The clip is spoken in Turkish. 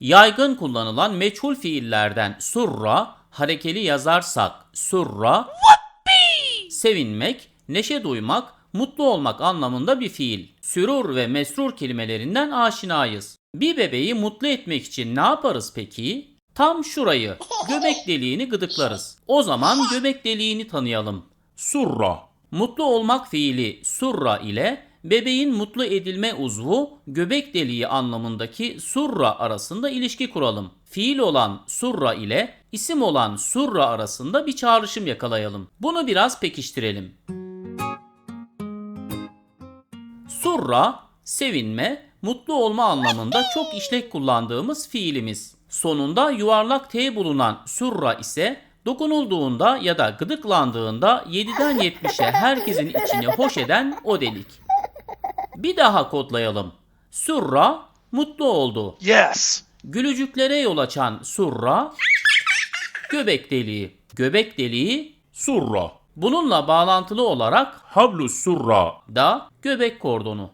Yaygın kullanılan meçhul fiillerden surra, harekeli yazarsak surra, sevinmek, neşe duymak, mutlu olmak anlamında bir fiil. Sürur ve mesrur kelimelerinden aşinayız. Bir bebeği mutlu etmek için ne yaparız peki? Tam şurayı, göbek deliğini gıdıklarız. O zaman göbek deliğini tanıyalım. Surra. Mutlu olmak fiili surra ile bebeğin mutlu edilme uzvu göbek deliği anlamındaki surra arasında ilişki kuralım. Fiil olan surra ile isim olan surra arasında bir çağrışım yakalayalım. Bunu biraz pekiştirelim. Surra, sevinme, mutlu olma anlamında çok işlek kullandığımız fiilimiz. Sonunda yuvarlak T bulunan surra ise dokunulduğunda ya da gıdıklandığında 7'den 70'e herkesin içini hoş eden o delik. Bir daha kodlayalım. Surra, mutlu oldu. Yes. Gülücüklere yol açan surra, göbek deliği. Göbek deliği Surra. bununla bağlantılı olarak Hablus surra. da göbek kordonu.